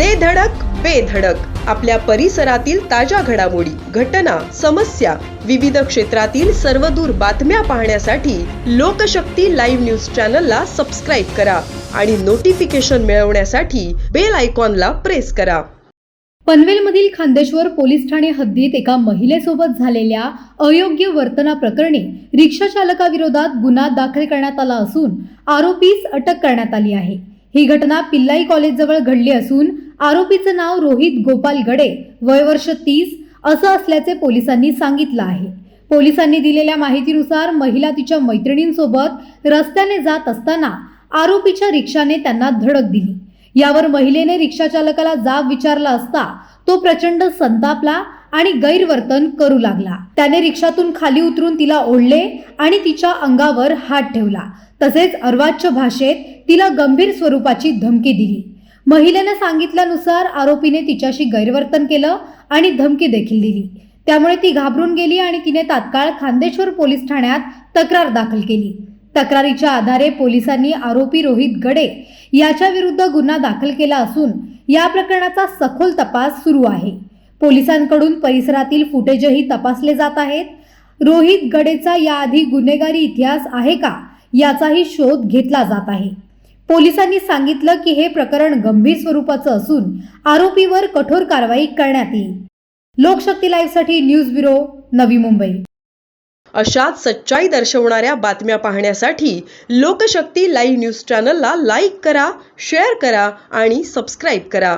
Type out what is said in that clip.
दे धडक बेधडक आपल्या परिसरातील ताज्या घडामोडी घटना समस्या विविध क्षेत्रातील सर्वदूर बातम्या पाहण्यासाठी लोकशक्ती लाईव्ह न्यूज चॅनलला सबस्क्राईब करा आणि नोटिफिकेशन मिळवण्यासाठी बेल आयकॉनला प्रेस करा. पनवेलमधील खांदेश्वर पोलीस ठाणे हद्दीत एका महिलेसोबत झालेल्या अयोग्य वर्तनाप्रकरणी रिक्षा चालकाविरोधात गुन्हा दाखल करण्यात आला असून आरोपीस अटक करण्यात आली आहे. ही घटना पिल्लाई कॉलेजजवळ घडली असून आरोपीचं नाव रोहित गोपाल गडे वय वर्ष तीस असं असल्याचे पोलिसांनी सांगितलं आहे. पोलिसांनी दिलेल्या माहितीनुसार महिला तिच्या मैत्रिणींसोबत रस्त्याने जात असताना आरोपीच्या रिक्षाने त्यांना धडक दिली. यावर महिलेने रिक्षाचालकाला जाब विचारला असता तो प्रचंड संतापला आणि गैरवर्तन करू लागला. त्याने रिक्षातून खाली उतरून तिला ओढले आणि तिच्या अंगावर हात ठेवला. तसेच अर्वाच्य भाषेत तिला गंभीर स्वरूपाची धमकी दिली. महिलेनं सांगितल्यानुसार आरोपीने तिच्याशी गैरवर्तन केलं आणि धमकी देखील दिली. त्यामुळे ती घाबरून गेली आणि तिने तात्काळ खांदेश्वर पोलीस ठाण्यात तक्रार दाखल केली. तक्रारीच्या आधारे पोलिसांनी आरोपी रोहित गडे याच्या विरुद्ध गुन्हा दाखल केला असून या प्रकरणाचा सखोल तपास सुरू आहे. पोलिसांकडून परिसरातील फुटेजही तपासले जात आहेत. रोहित गडेचा याआधी गुन्हेगारी इतिहास आहे का याचाही शोध घेतला जात आहे. पोलिसांनी सांगितलं की हे प्रकरण गंभीर स्वरूपाचं असून आरोपीवर कठोर कारवाई करण्यात येईल. लोकशक्ती लाईव्हसाठी न्यूज ब्युरो नवी मुंबई. अशाच सच्चाई दर्शवणाऱ्या बातम्या पाहण्यासाठी लोकशक्ती लाईव्ह न्यूज चॅनलला लाईक करा शेअर करा आणि सबस्क्राईब करा.